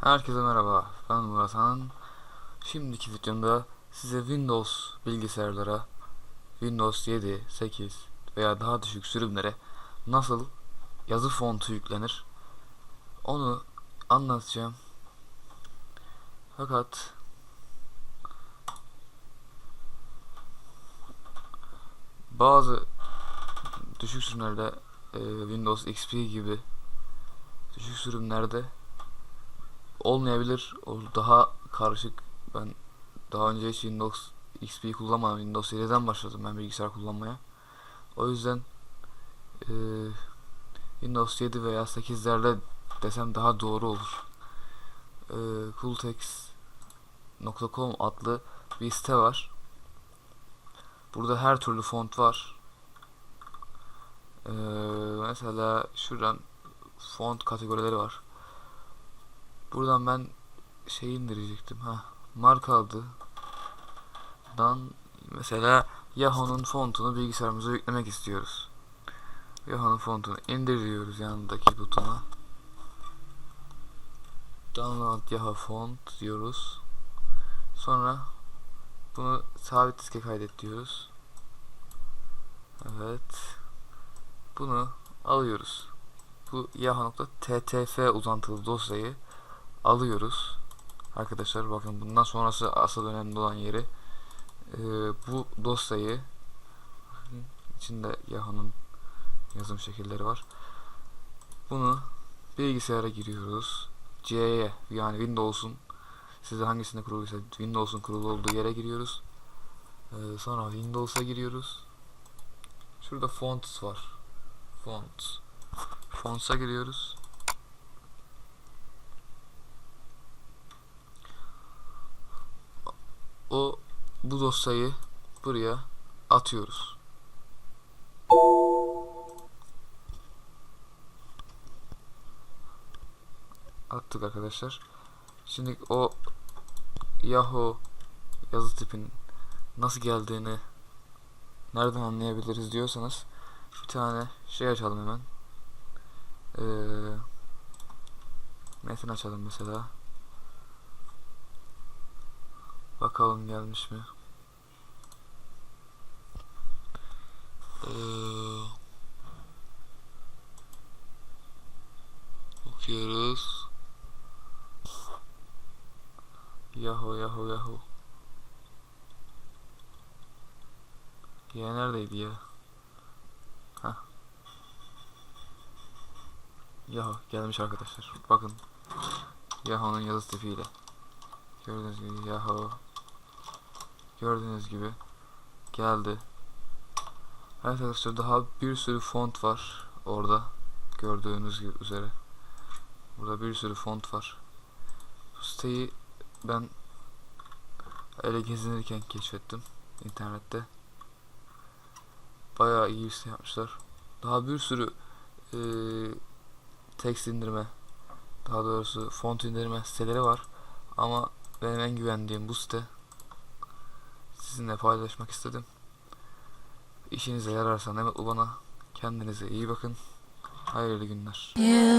Herkese merhaba, ben Murat Han. Şimdiki videomda size Windows bilgisayarlara, Windows 7, 8 veya daha düşük sürümlere nasıl yazı fontu yüklenir onu anlatacağım. Fakat bazı düşük sürümlerde e, Windows XP gibi düşük sürümlerde olmayabilir. O daha karışık. Ben daha önce hiç Windows XP kullanmadım. Windows 7'den başladım ben bilgisayar kullanmaya. O yüzden e, Windows 7 veya 8'lerle desem daha doğru olur. E, cooltext.com adlı bir site var. Burada her türlü font var. E, mesela şuradan font kategorileri var. Buradan ben şey indirecektim ha marka adı dan mesela Yahoo'nun fontunu bilgisayarımıza yüklemek istiyoruz. Yahoo'nun fontunu indir diyoruz yanındaki butona. Download Yahoo font diyoruz. Sonra bunu sabit diske kaydet diyoruz. Evet. Bunu alıyoruz. Bu yahoo.ttf uzantılı dosyayı alıyoruz. Arkadaşlar bakın bundan sonrası asıl önemli olan yeri ee, bu dosyayı içinde Yahoo'nun yazım şekilleri var. Bunu bilgisayara giriyoruz. C'ye yani Windows'un size hangisinde kuruluysa Windows'un kurulu olduğu yere giriyoruz. Ee, sonra Windows'a giriyoruz. Şurada fonts var. Fonts. Fonts'a giriyoruz. o bu dosyayı buraya atıyoruz. Attık arkadaşlar. Şimdi o Yahoo yazı tipinin nasıl geldiğini nereden anlayabiliriz diyorsanız bir tane şey açalım hemen. Ee, metin açalım mesela. Bakalım gelmiş mi? Ee, bakıyoruz. Yahoo Yahoo Yahoo. Ya neredeydi ya? Ha. Yahoo gelmiş arkadaşlar. Bakın. Yahoo'nun yazı tipiyle. Gördüğünüz gibi Yahoo Gördüğünüz gibi geldi. Evet arkadaşlar daha bir sürü font var orada. Gördüğünüz gibi üzere. Burada bir sürü font var. Siteyi ben öyle gezinirken keşfettim internette. Bayağı iyi bir site yapmışlar. Daha bir sürü e, text indirme daha doğrusu font indirme siteleri var. Ama benim en güvendiğim bu site sizinle paylaşmak istedim. İşinize yararsa ne mutlu bana. Kendinize iyi bakın. Hayırlı günler. You.